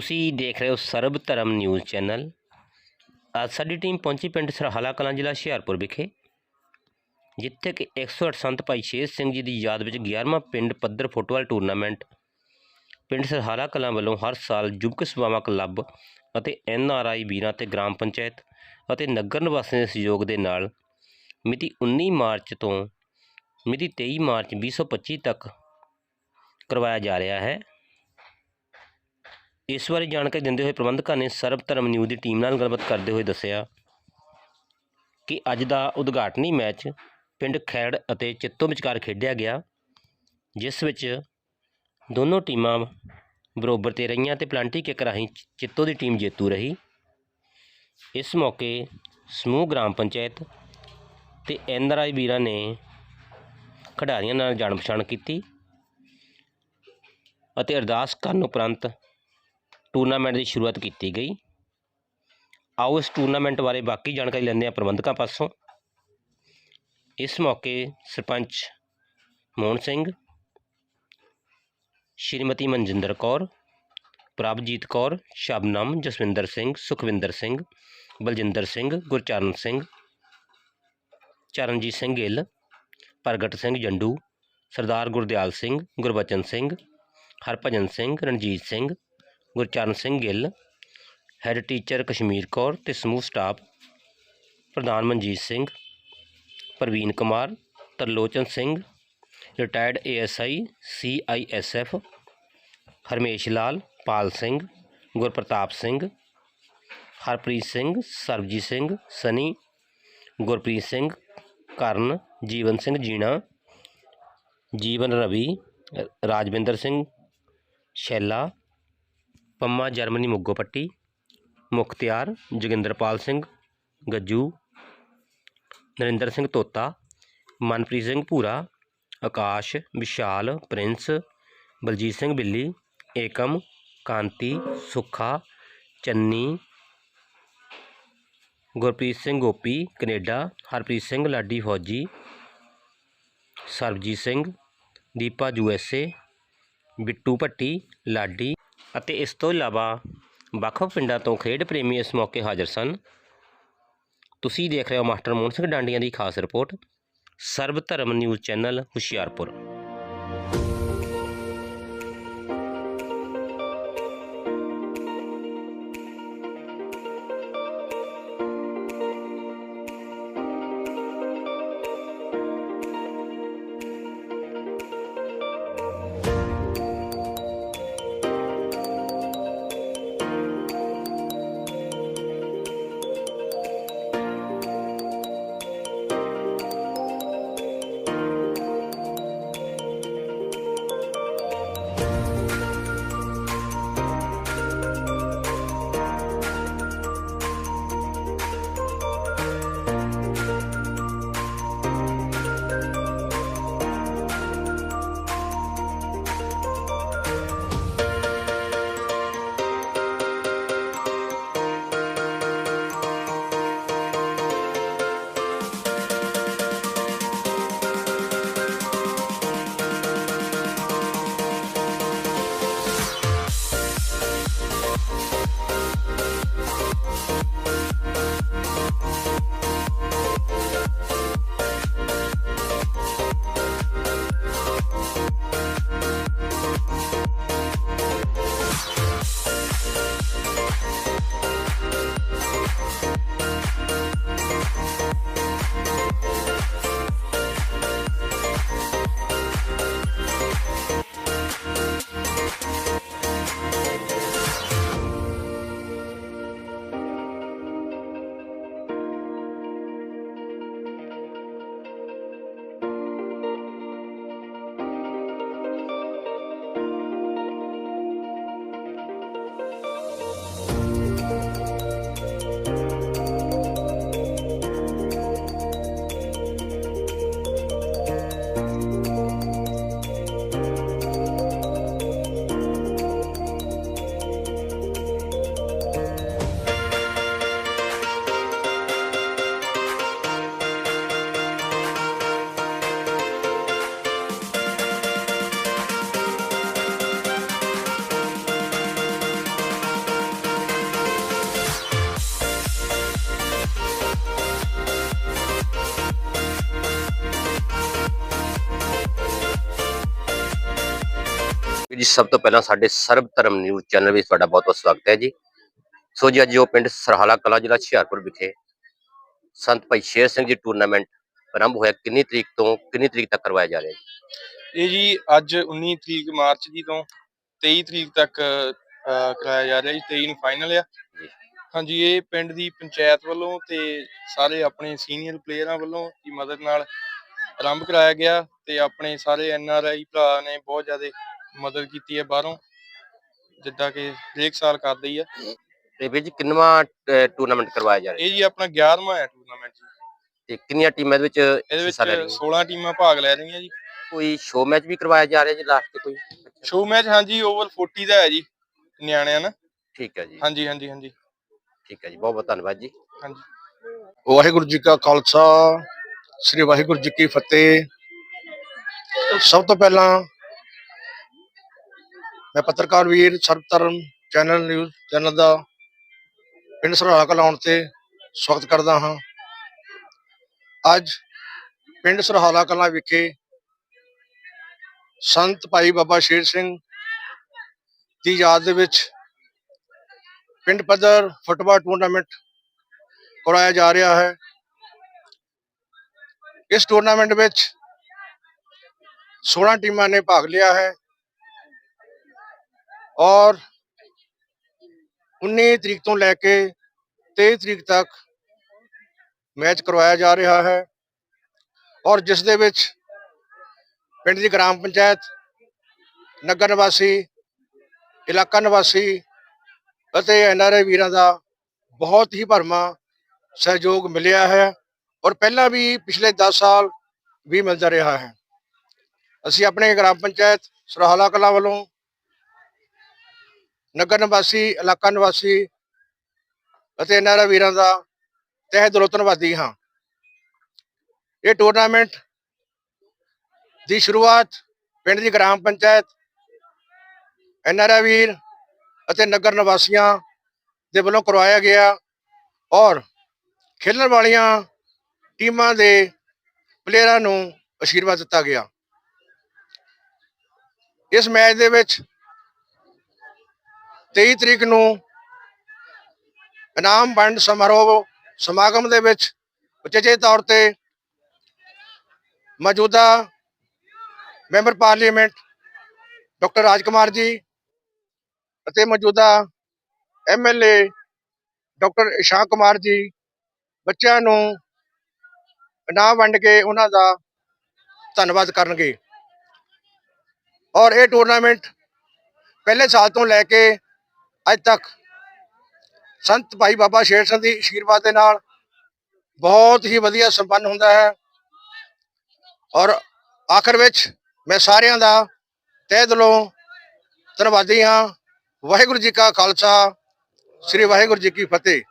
ਤੁਸੀਂ ਦੇਖ ਰਹੇ ਹੋ ਸਰਬ ਧਰਮ ਨਿਊਜ਼ ਚੈਨਲ। ਅੱਜ ਸਾਡੀ ਟੀਮ ਪਹੁੰਚੀ ਪਿੰਡ ਸਰਹਾਲਾ ਕਲਾਂ ਜ਼ਿਲ੍ਹਾ ਹੁਸ਼ਿਆਰਪੁਰ ਵਿਖੇ, ਜਿੱਥੇ ਕਿ 108 ਸੰਤ ਭਾਈ ਸ਼ੇਰ ਸਿੰਘ ਜੀ ਦੀ ਯਾਦ ਵਿੱਚ 11ਵਾਂ ਪਿੰਡ ਪੱਧਰ ਫੁੱਟਬਾਲ ਟੂਰਨਾਮੈਂਟ ਪਿੰਡ ਸਰਹਾਲਾ ਕਲਾਂ ਵੱਲੋਂ ਹਰ ਸਾਲ ਯੁਵਕ ਸੇਵਾਵਾਂ ਕਲੱਬ ਅਤੇ ਐਨ ਆਰ ਆਈ ਵੀਰਾਂ ਤੇ ਗ੍ਰਾਮ ਪੰਚਾਇਤ ਅਤੇ ਨਗਰ ਨਿਵਾਸੀਆਂ ਦੇ ਸਹਿਯੋਗ ਦੇ ਨਾਲ ਮਿਤੀ 19 ਮਾਰਚ ਤੋਂ ਮਿਤੀ 23 ਮਾਰਚ 2025 ਤੱਕ ਕਰਵਾਇਆ ਜਾ ਰਿਹਾ ਹੈ। ਇਸ ਬਾਰੇ ਜਾਣਕਾਰੀ ਦਿੰਦੇ ਹੋਏ ਪ੍ਰਬੰਧਕਾਂ ਨੇ ਸਰਬ ਧਰਮ ਨਿਊਜ਼ ਦੀ ਟੀਮ ਨਾਲ ਗੱਲਬਾਤ ਕਰਦੇ ਹੋਏ ਦੱਸਿਆ ਕਿ ਅੱਜ ਦਾ ਉਦਘਾਟਨੀ ਮੈਚ ਪਿੰਡ ਖੈੜ ਅਤੇ ਚਿੱਤੋ ਵਿਚਕਾਰ ਖੇਡਿਆ ਗਿਆ, ਜਿਸ ਵਿੱਚ ਦੋਨੋਂ ਟੀਮਾਂ ਬਰੋਬਰ ਤੇ ਰਹੀਆਂ ਤੇ ਪਲਾਂਟੀ ਕਿੱਕ ਰਾਹੀਂ ਚਿੱਤੋ ਦੀ ਟੀਮ ਜੇਤੂ ਰਹੀ। ਇਸ ਮੌਕੇ ਸਮੂਹ ਗ੍ਰਾਮ ਪੰਚਾਇਤ ਤੇ ਐਨਆਰਆਈ ਵੀਰਾਂ ਨੇ ਖਿਡਾਰੀਆਂ ਨਾਲ ਜਾਣ ਪਛਾਣ ਕੀਤੀ ਅਤੇ ਅਰਦਾਸ ਕਰਨ ਉਪਰੰਤ ਟੂਰਨਾਮੈਂਟ ਦੀ ਸ਼ੁਰੂਆਤ ਕੀਤੀ ਗਈ। ਆਓ ਇਸ ਟੂਰਨਾਮੈਂਟ ਬਾਰੇ ਬਾਕੀ ਜਾਣਕਾਰੀ ਲੈਂਦੇ ਹਾਂ ਪ੍ਰਬੰਧਕਾਂ ਪਾਸੋਂ। ਇਸ ਮੌਕੇ ਸਰਪੰਚ ਮੋਹਨ ਸਿੰਘ, ਸ਼੍ਰੀਮਤੀ ਮਨਜਿੰਦਰ ਕੌਰ, ਪ੍ਰਭਜੀਤ ਕੌਰ, ਸ਼ਬਨਮ, ਜਸਵਿੰਦਰ ਸਿੰਘ, ਸੁਖਵਿੰਦਰ ਸਿੰਘ, ਬਲਜਿੰਦਰ ਸਿੰਘ, ਗੁਰਚਰਨ ਸਿੰਘ, ਚਰਨਜੀਤ ਸਿੰਘ ਗਿੱਲ, ਪ੍ਰਗਟ ਸਿੰਘ ਜੰਡੂ, ਸਰਦਾਰ ਗੁਰਦਿਆਲ ਸਿੰਘ, ਗੁਰਬਚਨ ਸਿੰਘ, ਹਰਭਜਨ ਸਿੰਘ, ਰਣਜੀਤ ਸਿੰਘ ਗੁਰਚਰਨ ਸਿੰਘ ਗਿੱਲ ਹੈੱਡ ਟੀਚਰ ਕਸ਼ਮੀਰ ਕੌਰ ਤੇ ਸਮੂਹ ਸਟਾਫ ਪ੍ਰਧਾਨ Manjit Singh, Parveen Kumar, Tarlochan Singh retired ASI CISF Harmesh Lal, Pal Singh, Gurpartap Singh, Harpreet Singh, Sarabjit Singh, Sunny, Gurpreet Singh, Karan, Jeevan Singh Jeena, Jeevan Ravi ਰ- Rajwinder Singh Shaila Pamma Germany Muggo Patti Mukhtiar Joginderpal Singh Gajju Narinder Singh Tota Manpreet Singh Bhura Akash Vishal Prince Baljeet Singh Billi Ekam Kanti Sukha Channi Gurpreet Singh Gopi Canada Harpreet Singh Ladi Fauji Sarabjit Singh Deepa USA Bittu Bhatti Ladi ਅਤੇ ਇਸ ਤੋਂ ਇਲਾਵਾ ਵੱਖ-ਵੱਖ ਪਿੰਡਾਂ ਤੋਂ ਖੇਡ ਪ੍ਰੇਮੀ ਇਸ ਮੌਕੇ ਹਾਜ਼ਰ ਸਨ। ਤੁਸੀਂ ਦੇਖ ਰਹੇ ਹੋ ਮਾਸਟਰ ਮੋਹਨ ਸਿੰਘ ਡਾਂਡੀਆਂ ਦੀ ਖਾਸ ਰਿਪੋਰਟ, ਸਰਬ ਧਰਮ ਨਿਊਜ਼ ਚੈਨਲ ਹੁਸ਼ਿਆਰਪੁਰ। ਜੀ ਸਭ ਤੋਂ ਪਹਿਲਾਂ ਸਾਡੇ ਸਰਬ ਧਰਮ ਨਿਊਜ਼ ਚੈਨਲ ਵਿੱਚ ਤੁਹਾਡਾ ਬਹੁਤ ਬਹੁਤ ਸਵਾਗਤ ਹੈ ਜੀ। ਸੋ ਜੀ ਅੱਜ ਜੋ ਪਿੰਡ ਸਰਹਾਲਾ ਕਲਾ ਜ਼ਿਲ੍ਹਾ ਹੁਸ਼ਿਆਰਪੁਰ ਵਿਖੇ ਸੰਤ ਭਾਈ ਸ਼ੇਰ ਸਿੰਘ ਜੀ ਟੂਰਨਾਮੈਂਟ ਆਰੰਭ ਹੋਇਆ ਕਿੰਨੀ ਤਰੀਕ ਤੋਂ ਕਿੰਨੀ ਤਰੀਕ ਤੱਕ ਕਰਵਾਇਆ ਜਾ ਰਿਹਾ ਜੀ? ਇਹ ਜੀ ਅੱਜ 19 ਤਰੀਕ ਮਾਰਚ ਦੀ ਤੋਂ 23 ਤਰੀਕ ਤੱਕ ਕਰਾਇਆ ਜਾ ਰਿਹਾ ਜੀ 23 ਨੂੰ ਫਾਈਨਲ ਆ। ਜੀ। ਹਾਂਜੀ ਇਹ ਪਿੰਡ ਦੀ ਪੰਚਾਇਤ ਵੱਲੋਂ ਤੇ ਸਾਰੇ ਆਪਣੇ ਸੀਨੀਅਰ ਪਲੇਅਰਾਂ ਵੱਲੋਂ ਦੀ ਮਦਦ ਨਾਲ ਆਰੰਭ ਕਰਾਇਆ ਗਿਆ ਤੇ ਆਪਣੇ ਸਾਰੇ ਐਨ ਆਰ ਆਈ ਭਰਾ ਨੇ ਬਹੁਤ ਜ਼ਿਆਦਾ ਮਦਦ ਕੀਤੀ ਹੈ ਬਾਹਰੋਂ ਜਿੱਦਾਂ ਕਿ ਹਰੇਕ ਸਾਲ ਕਰਦੇ ਹੀ। ਆ ਤੇ ਵੀਰ ਜੀ ਕਿੰਨਵਾਂ ਟੂਰਨਾਮੈਂਟ ਕਰਵਾਇਆ ਜਾ ਰਿਹਾ? ਇਹ ਜੀ ਆਪਣਾ 11ਵਾਂ ਹੈ ਟੂਰਨਾਮੈਂਟ ਜੀ। ਤੇ ਕਿੰਨੀਆਂ ਟੀਮਾਂ ਦੇ ਵਿੱਚ ਇਹਦੇ ਹਿੱਸਾ ਲੈ ਵਿੱਚ ਰਹੀਆਂ? 16 ਟੀਮਾਂ ਭਾਗ ਲੈ ਰਹੀਆਂ ਜੀ। ਕੋਈ ਸ਼ੋਅ ਮੈਚ ਵੀ ਕਰਵਾਇਆ ਜਾ ਰਿਹਾ ਜੀ ਲਾਸਟ ਤੇ ਕੋਈ? ਸ਼ੋ ਮੈਚ ਹਾਂਜੀ ਓਵਰ 40 ਦਾ ਹੈ ਜੀ ਨਿਆਣਿਆਂ ਨਾਲ। ਠੀਕ ਹੈ ਜੀ। ਹਾਂਜੀ ਹਾਂਜੀ ਹਾਂਜੀ। ਠੀਕ ਹੈ ਜੀ ਬਹੁਤ ਬਹੁਤ ਧੰਨਵਾਦ ਜੀ। ਹਾਂਜੀ। ਵਾਹਿਗੁਰੂ ਜੀ ਕਾ ਖਾਲਸਾ ਸ੍ਰੀ ਵਾਹਿਗੁਰੂ ਜੀ ਕੀ ਫਤਿਹ। ਸਭ ਤੋਂ ਪਹਿਲਾਂ ਮੈਂ ਪੱਤਰਕਾਰ ਵੀਰ ਸਰਬਧਰਮ ਚੈਨਲ ਨਿਊਜ਼ ਚੈਨਲ ਦਾ ਪਿੰਡ ਸਰਹਾਲਾ ਕਲਾਉਣ ਤੇ ਸਵਾਗਤ ਕਰਦਾ ਹਾਂ। ਅੱਜ ਪਿੰਡ ਸਰਹਾਲਾ ਕਲਾਂ ਵਿਖੇ ਸੰਤ ਭਾਈ ਬਾਬਾ ਸ਼ੇਰ ਸਿੰਘ ਦੀ ਯਾਦ ਦੇ ਵਿੱਚ ਪਿੰਡ ਪੱਧਰ ਫੁੱਟਬਾਲ ਟੂਰਨਾਮੈਂਟ ਕਰਾਇਆ ਜਾ ਰਿਹਾ ਹੈ। ਇਸ ਟੂਰਨਾਮੈਂਟ ਵਿੱਚ 16 ਟੀਮਾਂ ਨੇ ਭਾਗ ਲਿਆ ਹੈ। ਔਰ 19 ਤਰੀਕ ਤੋਂ ਲੈ ਕੇ 23 ਤਰੀਕ ਤੱਕ ਮੈਚ ਕਰਵਾਇਆ ਜਾ ਰਿਹਾ ਹੈ ਔਰ ਜਿਸ ਦੇ ਵਿੱਚ ਪਿੰਡ ਦੀ ਗ੍ਰਾਮ ਪੰਚਾਇਤ, ਨਗਰ ਨਿਵਾਸੀ, ਇਲਾਕਾ ਨਿਵਾਸੀ ਅਤੇ ਐਨਆਰਆਈ ਵੀਰਾਂ ਦਾ ਬਹੁਤ ਹੀ ਭਰਮਾ ਸਹਿਯੋਗ ਮਿਲਿਆ ਹੈ ਔਰ ਪਹਿਲਾਂ ਵੀ ਪਿਛਲੇ 10 ਸਾਲ ਵੀ ਮਿਲਦਾ ਰਿਹਾ ਹੈ। ਅਸੀਂ ਆਪਣੇ ਗ੍ਰਾਮ ਪੰਚਾਇਤ ਸਰਹਾਲਾ ਕਲਾਂ ਵੱਲੋਂ ਨਗਰ ਨਿਵਾਸੀ, ਇਲਾਕਾ ਨਿਵਾਸੀ ਅਤੇ ਇਹਨਾਂ ਵੀਰਾਂ ਦਾ ਤਹਿ ਦਿਲੋਂ ਧੰਨਵਾਦੀ ਹਾਂ। ਇਹ ਟੂਰਨਾਮੈਂਟ ਦੀ ਸ਼ੁਰੂਆਤ ਪਿੰਡ ਦੀ ਗ੍ਰਾਮ ਪੰਚਾਇਤ ਐਨਆਰਆ ਵੀਰ ਅਤੇ ਨਗਰ ਨਿਵਾਸੀਆਂ ਦੇ ਵੱਲੋਂ ਕਰਵਾਇਆ ਗਿਆ ਔਰ ਖੇਡਣ ਵਾਲੀਆਂ ਟੀਮਾਂ ਦੇ ਪਲੇਅਰਾਂ ਨੂੰ ਅਸ਼ੀਰਵਾਦ ਦਿੱਤਾ ਗਿਆ। ਇਸ ਮੈਚ ਦੇ ਵਿੱਚ 23 ਤਰੀਕ ਨੂੰ ਇਨਾਮ ਵੰਡ ਸਮਾਰੋਹ ਸਮਾਗਮ ਦੇ ਵਿੱਚ ਉਚੇਚੇ ਤੌਰ ਤੇ ਮੌਜੂਦਾ ਮੈਂਬਰ ਪਾਰਲੀਮੈਂਟ ਡਾਕਟਰ ਰਾਜਕੁਮਾਰ ਜੀ ਅਤੇ ਮੌਜੂਦਾ ਐਮਐਲਏ ਡਾਕਟਰ ਇਸ਼ਾਕ ਕੁਮਾਰ ਜੀ ਬੱਚਿਆਂ ਨੂੰ ਇਨਾਮ ਵੰਡ ਕੇ ਉਹਨਾਂ ਦਾ ਧੰਨਵਾਦ ਕਰਨਗੇ। ਔਰ ਇਹ ਟੂਰਨਾਮੈਂਟ ਪਹਿਲੇ ਸਾਲ ਤੋਂ ਲੈ ਕੇ ਅੱਜ ਤੱਕ ਸੰਤ ਭਾਈ ਬਾਬਾ ਸ਼ੇਰ ਸਿੰਘ ਦੀ ਆਸ਼ੀਰਵਾਦ ਦੇ ਨਾਲ ਬਹੁਤ ਹੀ ਵਧੀਆ ਸੰਪੰਨ ਹੁੰਦਾ ਹੈ। ਔਰ ਆਖਰ ਵਿੱਚ ਮੈਂ ਸਾਰਿਆਂ ਦਾ ਤਹਿ ਦਿਲੋਂ ਧੰਨਵਾਦੀ ਹਾਂ। ਵਾਹਿਗੁਰੂ ਜੀ ਕਾ ਖਾਲਸਾ, ਸ੍ਰੀ ਵਾਹਿਗੁਰੂ ਜੀ ਕੀ ਫਤਿਹ।